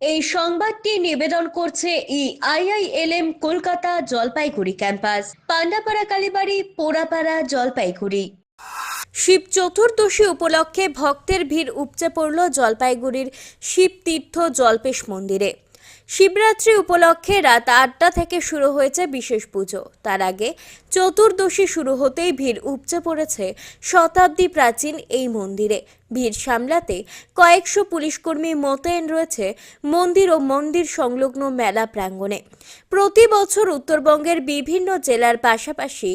এই সংবাদটি নিবেদন করছে ই আইআইএলএম কলকাতা জলপাইগুড়ি ক্যাম্পাস। পান্ডাপাড়া কালীবাড়ি, পোড়াপাড়া জলপাইগুড়ি। শিব চতুর্দশী উপলক্ষে ভক্তের ভিড় উপচে পড়ল জলপাইগুড়ির শিবতীর্থ জল্পেশ মন্দিরে। শিবরাত্রি উপলক্ষে রাত আটটা থেকে শুরু হয়েছে বিশেষ পুজো। তার আগে চতুর্দশী শুরু হতেই ভিড় উপচে পড়েছে শতাব্দী প্রাচীন এই মন্দিরে। ভিড় সামলাতে কয়েকশো পুলিশকর্মী মোতায়েন রয়েছে মন্দির ও মন্দির সংলগ্ন মেলা প্রাঙ্গণে। প্রতি বছর উত্তরবঙ্গের বিভিন্ন জেলার পাশাপাশি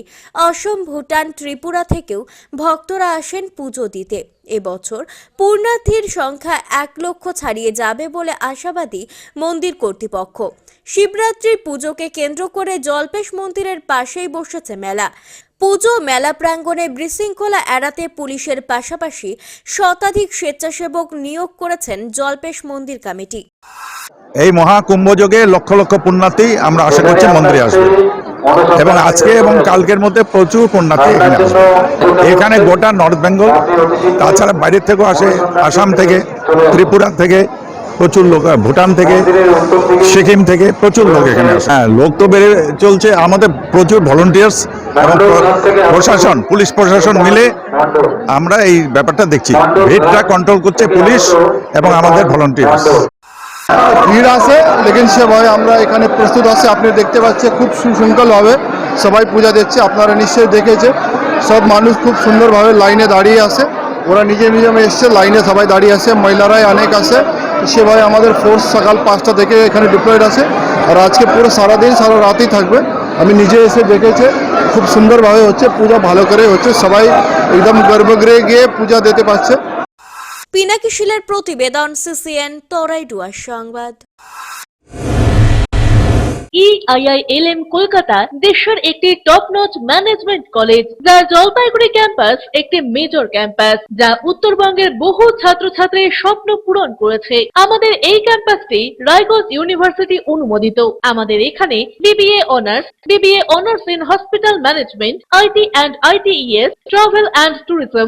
অসম, ভুটান, ত্রিপুরা থেকেও ভক্তরা আসেন পুজো দিতে। এবছর পূর্ণার্থীর সংখ্যা এক লক্ষ ছাড়িয়ে যাবে বলে আশাবাদী মন্দির কর্তৃপক্ষ। শিবরাত্রি পুজোকে কেন্দ্র করে জল্পেশ মন্দিরের পাশেই বসেছে মেলা। পুজো মেলা প্রাঙ্গণে বিশৃঙ্খলা এড়াতে পুলিশের পাশাপাশি শতাধিক স্বেচ্ছাসেবক নিয়োগ করেছেন জল্পেশ মন্দির কমিটি। এই মহাকুম্ভযোগে লক্ষ লক্ষ পুণ্যার্থী আমরা আশা করছি মন্দিরে আসবে। এবং আজকে এবং কালকের মধ্যে প্রচুর পুণ্যার্থী এখানে আসবে। এখানে গোটা নর্থ বেঙ্গল তাছাড়া বাইরের থেকেও আসে আসাম থেকে ত্রিপুরা থেকে প্রচুর লোক ভুটান থেকে সিকিম থেকে প্রচুর লোক এখানে আসে। হ্যাঁ লোক তো বেড়ে চলছে। আমাদের প্রচুর ভলেন্টিয়ার্স প্রশাসন পুলিশ প্রশাসন মিলে আমরা এই ব্যাপারটা দেখছি। ভিড়টা কন্ট্রোল করছে পুলিশ এবং আমাদের ভলেন্টিয়ার্স ভিড় আছে লেকিন সেভাবে আমরা এখানে প্রস্তুত আছি। আপনি দেখতে পাচ্ছেন খুব সুশৃঙ্খলভাবে সবাই পূজা দিচ্ছে আপনারা নিশ্চয়ই দেখেছে সব মানুষ খুব সুন্দরভাবে লাইনে দাঁড়িয়ে আছে। ওরা নিজে নিজে এসছে লাইনে সবাই দাঁড়িয়ে আছে মহিলারাই অনেক আছে। সেভাবে আমাদের ফোর্স সকাল পাঁচটা থেকে এখানে ডিপ্লয়েড আছে। আর আজকে পুরো সারাদিন সারা রাতই থাকবে। আমি নিজে এসে দেখেছে খুব সুন্দরভাবে হচ্ছে, পূজা ভালো করে হচ্ছে, সবাই একদম গর্ভগৃহে গিয়ে পূজা দিতে পারছে। পিনাকি শিলের প্রতিবেদন, সিসিএন তরাইডুয়ার সংবাদ। ইআইআইএলএম কলকাতা দেশের একটি টপ নচ ম্যানেজমেন্ট কলেজ যা জলপাইগুড়ি ক্যাম্পাস একটি মেজর ক্যাম্পাস যা উত্তরবঙ্গের বহু ছাত্রছাত্রীর স্বপ্ন পূরণ করেছে। আমাদের এই ক্যাম্পাসটি রায়গঞ্জ ইউনিভার্সিটি অনুমোদিত। আমাদের এখানে BBA honours BBA honours in hospital management IT and ITES travel and tourism